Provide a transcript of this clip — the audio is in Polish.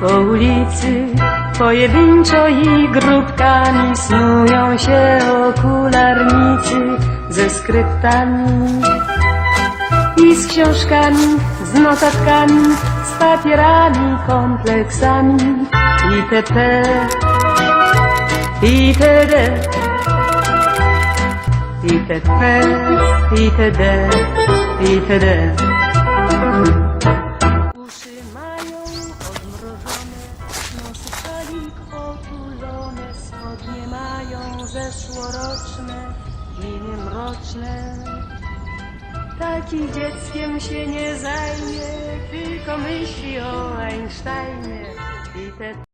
Po ulicy pojedynczo i grupkami snują się okularnicy ze skryptami i z książkami, z notatkami, z papierami, kompleksami itp. itd. itp. itd. itd. Uszy mają odmrożone, nosy szalik otulone, spodnie mają zeszłoroczne, miny mroczne. Taki dzieckiem się nie zajmie, tylko myśli o Einsteinie i te